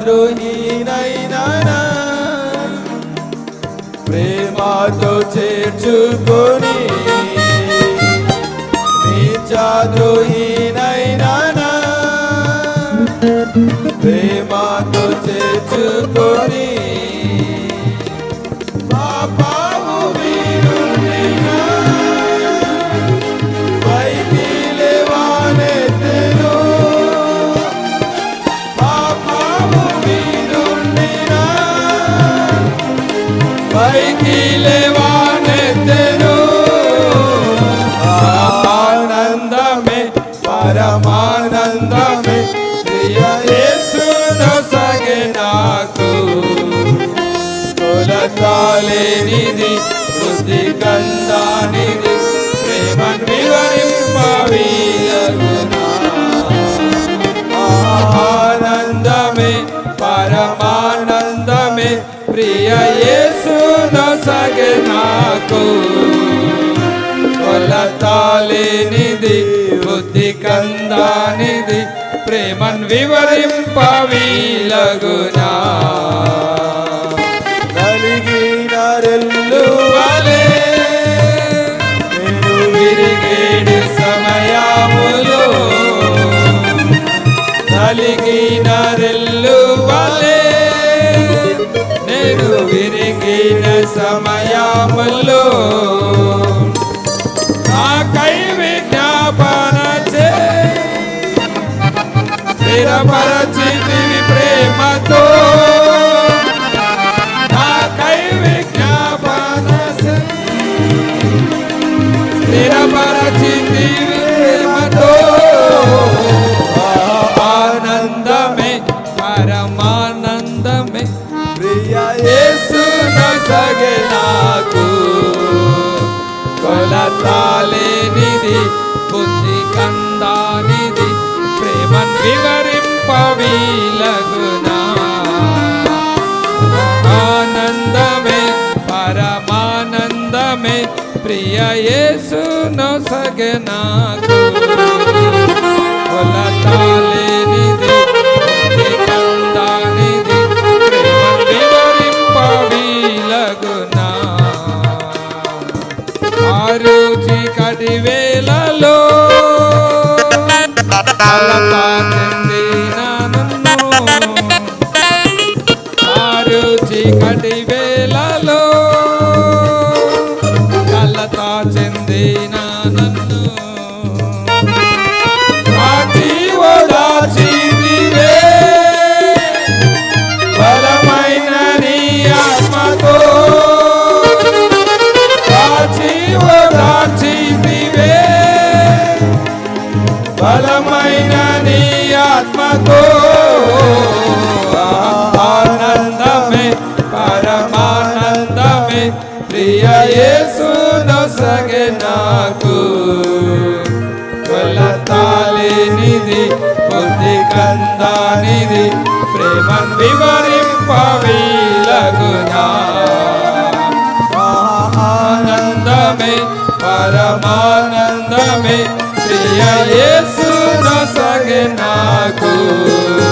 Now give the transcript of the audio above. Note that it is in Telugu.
દ્રોહી నైనా ప్రేమతో చేర్చుకొని నీచాద్రోహి నైనా ప్రేమతో చేర్చుకొని కొలతాలేనిది బుద్ధి కందానిది ప్రేమన్ వివరింపవి ఆనందమే పరమానందమే ప్రియ యేసు సగే నాకు. కొలతాలేనిది బుద్ధి కందానిది ప్రేమన్ వివరింపవీలగునా నేను విరిగిన సమయములో నాకై విజ్ఞాపన చే స్థిరపరచితివి ప్రేమతో నాకై విజ్ఞాపన చే స్థిరపరచితివి కాలేనిది బుద్ధి కందానిది ప్రేమన్ వివరింపవీలగునా. ఆనందమే పరమానందమే ప్రియ యేసు నొసగే వారు చీకటి వేళలో వారు చీకటి వేళలో కలతా చెందిన నన్ను. బలమైన నీ ఆత్మతో ఆనందమే పరమానందమే ప్రియ యేసు నొసగే నాకు. కొలతాలేనిది బుద్ధి కందానిది ప్రేమన్ వివరింపవీలగునా. ఆనందమే పరమానందమే ప్రియ యేసు నొసగే నాకు